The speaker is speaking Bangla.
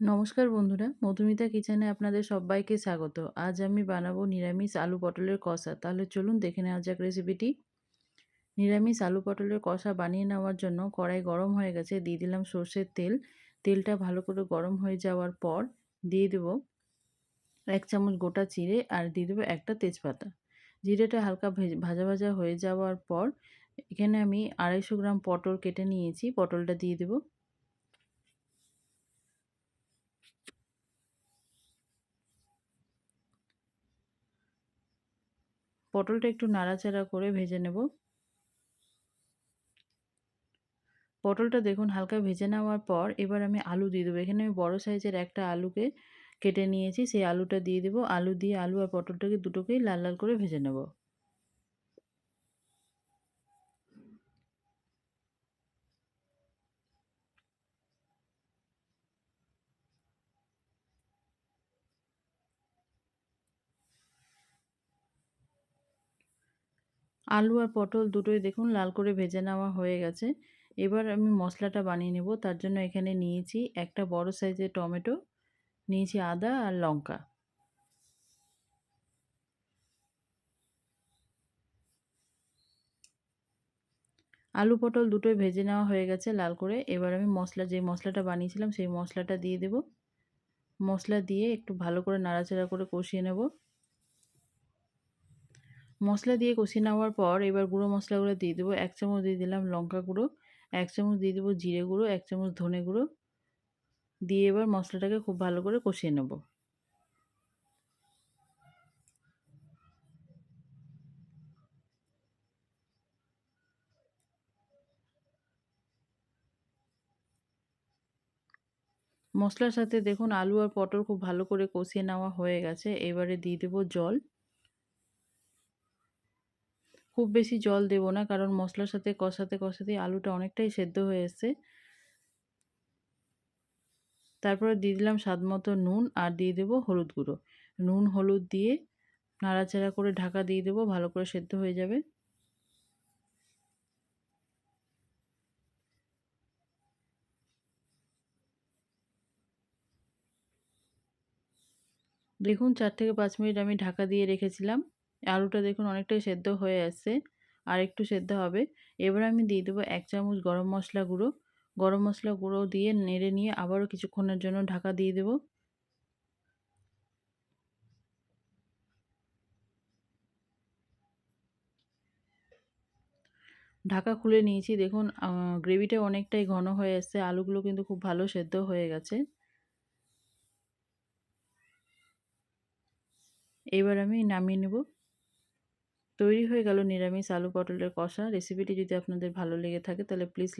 নমস্কার বন্ধুরা, মধুমিতা কিচেনে আপনাদের সবাইকে স্বাগত। আজ আমি বানাবো নিরামিষ আলু পটলের কষা। তাহলে চলুন দেখে নেওয়া যাক রেসিপিটি নিরামিষ আলু পটলের কষা বানিয়ে নেওয়ার জন্য কড়াই গরম হয়ে গেছে, দিয়ে দিলাম সর্ষের তেল। তেলটা ভালো করে গরম হয়ে যাওয়ার পর দিয়ে দেব এক চামচ গোটা চিড়ে আর দিয়ে দেবো একটা তেজপাতা। জিরেটা হালকা ভাজা ভাজা হয়ে যাওয়ার পর এখানে আমি আড়াইশো গ্রাম পটল কেটে নিয়েছি। পটলটা দিয়ে দেবো। পটলটা একটু নাড়াচাড়া করে ভেজে নেব। পটলটা দেখুন হালকা ভেজে নেওয়ার পর এবার আমি আলু দিয়ে দেবো। এখানে আমি বড়ো সাইজের একটা আলুকে কেটে নিয়েছি, সেই আলুটা দিয়ে দেবো। আলু দিয়ে আলু আর পটলটাকে দুটোকেই লাল লাল করে ভেজে নেব। আলু আর পটল দুটোই দেখুন লাল করে ভেজে নেওয়া হয়ে গেছে। এবার আমি মশলাটা বানিয়ে নেব। তার জন্য এখানে নিয়েছি একটা বড় সাইজের টমেটো, নিয়েছি আদা আর লঙ্কা। আলু, পটল দুটোই ভেজে নেওয়া হয়ে গেছে লাল করে। এবার আমি মশলা, যে মশলাটা বানিয়েছিলাম সেই মশলাটা দিয়ে দেব। মশলা দিয়ে একটু ভালো করে নাড়াচাড়া করে কষিয়ে নেব। মশলা দিয়ে কষিয়ে নেওয়ার পর এবার গুঁড়ো মশলাগুলো দিয়ে দেবো। এক চামচ দিয়ে দিলাম লঙ্কা গুঁড়ো, এক চামচ দিয়ে দেবো জিরে গুঁড়ো, এক চামচ ধনে গুঁড়ো। দিয়ে এবার মশলাটাকে খুব ভালো করে কষিয়ে নেব। মশলার সাথে দেখুন আলু আর পটল খুব ভালো করে কষিয়ে নেওয়া হয়ে গেছে। এবারে দিয়ে দেবো জল। খুব বেশি জল দেব না। কারণ মশলার সাথে কষাতে কষাতে আলুটা অনেকটাই সেদ্ধ হয়ে এসছে। তারপরে দিয়ে দিলাম স্বাদ মতো নুন আর দিয়ে দেবো হলুদ গুঁড়ো। নুন, হলুদ দিয়ে নাড়াচাড়া করে ঢাকা দিয়ে দেবো, ভালো করে সেদ্ধ হয়ে যাবে। দেখুন, চার থেকে পাঁচ মিনিট আমি ঢাকা দিয়ে রেখেছিলাম। আলুটা দেখুন অনেকটাই সেদ্ধ হয়ে আসছে, আর একটু সেদ্ধ হবে। এবার আমি দিয়ে দেবো এক চামচ গরম মশলা গুঁড়ো। গরম মশলা গুঁড়ো দিয়ে নেড়ে নিয়ে আবারও কিছুক্ষণের জন্য ঢাকা দিয়ে দেবো। ঢাকা খুলে নিয়েছি। দেখুন গ্রেভিটা অনেকটাই ঘন হয়ে এসছে আলুগুলো কিন্তু খুব ভালো সেদ্ধ হয়ে গেছে। এবার আমি নামিয়ে নেব। তৈরি হয়ে গেল নিরামিষ আলু পটলের কষা। রেসিপিটি যদি আপনাদের ভালো লেগে থাকে, তাহলে প্লিজ